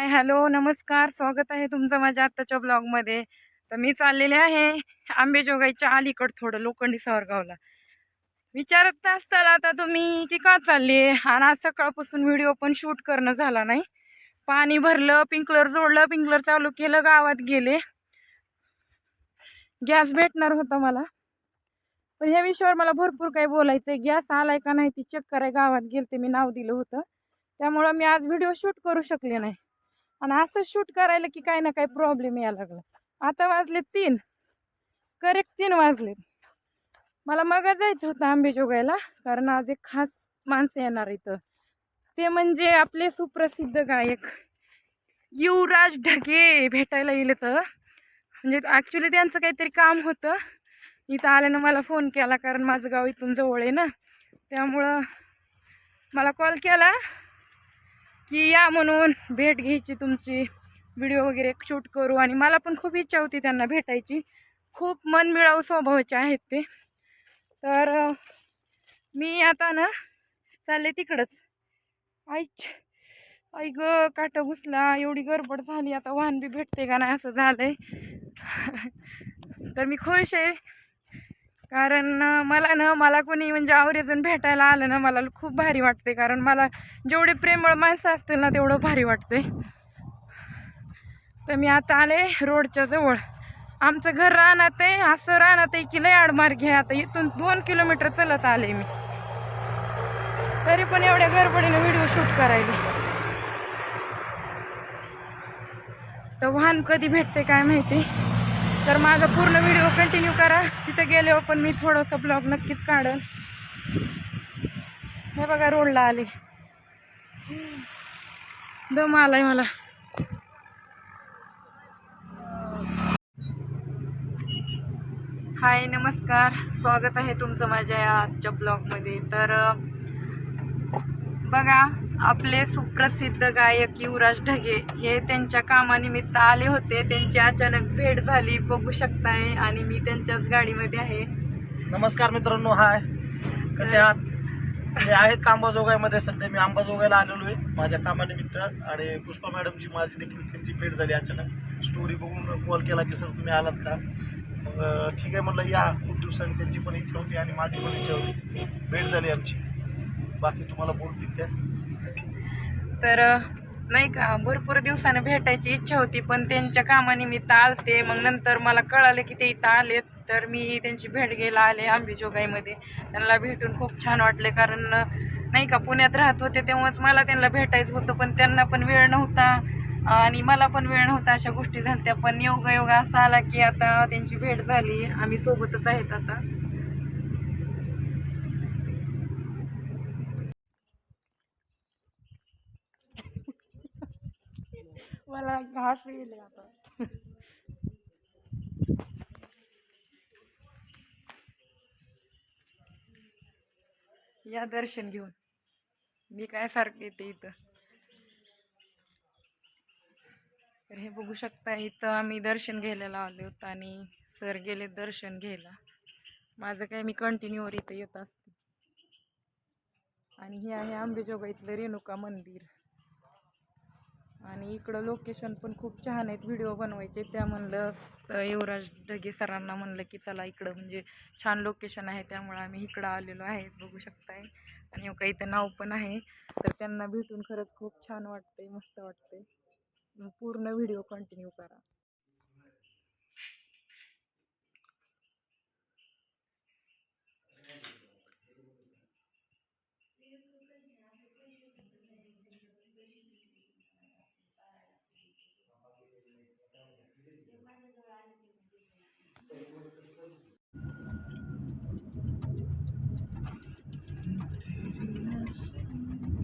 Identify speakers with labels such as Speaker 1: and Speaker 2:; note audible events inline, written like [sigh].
Speaker 1: Hi hello नमस्कार. स्वागत आहे तुमचं माझ्या आत्ताच्या ब्लॉगमध्ये. तर मी चाललेले आहे आंबेजोगाईच्या अलीकड थोडं लोखंडी सावरगावला. विचारत असताल आता तुम्ही की का चालली? आणि आज सकाळपासून व्हिडिओ पण शूट करणं झाला नाही. पाणी भरलं पिंकलर जोडलं पिंकलर चालू केलं गावात गेले. गॅस भेटणार होता मला. पण ह्या विषयावर मला भरपूर काही बोलायचं आहे गॅस आलाय का नाही ती चेक कराय गावात गेलते मी नाव दिलं होतं. त्यामुळं मी आज व्हिडिओ शूट करू शकले नाही. आणि असं शूट करायला की काही ना काही प्रॉब्लेम यायला लागला. आता वाजले तीन. करेक्ट तीन वाजले. मला मग जायचं होतं आंबेजोगाईला कारण आज एक खास माणसं येणार इथं. ते म्हणजे आपले सुप्रसिद्ध गायक युवराज ढगे भेटायला येईल तर. म्हणजे ॲक्च्युली त्यांचं काहीतरी काम होतं. इथं आल्यानं मला फोन केला कारण माझं गाव इथून जवळ आहे ना. त्यामुळं मला कॉल केला. की या म्हणून भेट घ्यायची तुमची व्हिडिओ वगैरे शूट करू. आणि मला पण खूप इच्छा होती त्यांना भेटायची. खूप मनमिळावू स्वभावाचे आहेत ते. तर मी आता ना चालले तिकडंच. आईच आई ग काटा घुसला. एवढी गडबड झाली. आता वाहन बी भेटते का नाही असं झालं आहे [laughs] तर मी खुश आहे. कारण मला ना मला कोणी म्हणजे आवरेजून भेटायला आलं ना मला खूप भारी वाटते. कारण मला जेवढे प्रेमळ माणसं असतील ना तेवढं भारी वाटते. तर मी आता आले रोडच्या जवळ. आमचं घर राहणार आहे असं राहणार आहे की लय आडमार आहे. आता इथून दोन किलोमीटर चलत आले मी. तरी पण एवढ्या गडबडीने व्हिडिओ शूट करायला. तर वाहन कधी भेटते काय माहिती? तर माझा पूर्ण व्हिडिओ कंटिन्यू करा. तिथं गेल्यावर हो, पण मी थोडंसं ब्लॉग नक्कीच काढल हे बघा रोडला आले. दम आलाय मला. हाय नमस्कार. स्वागत आहे तुमचं माझ्या आजच्या ब्लॉगमध्ये तर बघा आपले सुप्रसिद्ध गायक युवराज ढगे हे त्यांच्या कामानिमित्त आले होते. त्यांची अचानक भेट झाली बघू शकताय. आणि मी त्यांच्याच गाडीमध्ये आहे.
Speaker 2: नमस्कार मित्रांनो हाय. कसे आहात? मी आहेत अंबाजोगाईमध्ये सध्या मी अंबाजोगाईला आलेलो आहे माझ्या कामानिमित्त. आणि पुष्पा मॅडमची माझी देखील त्यांची भेट झाली अचानक. स्टोरी बघून कॉल केला की सर तुम्ही आलात का? मग ठीक आहे म्हटलं या खूप दिवसांनी त्यांची पण इच्छा होती आणि माझी पण इच्छा होती. भेट झाली आमची. बाकी तुम्हाला बोलतील त्या.
Speaker 1: तर नाही का भरपूर दिवसाने भेटायची इच्छा होती पण त्यांच्या कामानिमित्त आलते. मग नंतर मला कळाले की ते इथं आलेत. तर मी त्यांची भेट घ्यायला आले आंबेजोगाईमध्ये त्यांना भेटून खूप छान वाटले कारण नाही का पुण्यात राहत होते तेव्हाच मला त्यांना भेटायचं होतं पण त्यांना पण वेळ नव्हता. आणि मला पण वेळ नव्हता अशा गोष्टी झाल्या पण योगायोगा असा आला की आता त्यांची भेट झाली. आम्ही सोबतच आहेत आता. मला घास येईल आता. या दर्शन घेऊन. मी काय सारखं येते इथं. तर हे बघू शकता इथं आम्ही दर्शन घ्यायला आलो होतो आणि सर गेले दर्शन घ्यायला. माझं काय मी कंटिन्यूवर इथं येत असते. आणि हे आहे आंबेजोगाईतलं रेणुका मंदिर. आणि इकडं लोकेशन पण खूप छान आहेत. व्हिडिओ बनवायचे. त्या म्हणलं युवराज ढगे सरांना म्हणलं की चला इकडं म्हणजे छान लोकेशन आहे. त्यामुळं आम्ही इकडं आलेलो आहे. बघू शकताय. आणि हो काही इथं नाव पण आहे. तर त्यांना भेटून खरंच खूप छान वाटतंय. मस्त वाटतंय. पूर्ण व्हिडिओ कंटिन्यू करा. Thank you.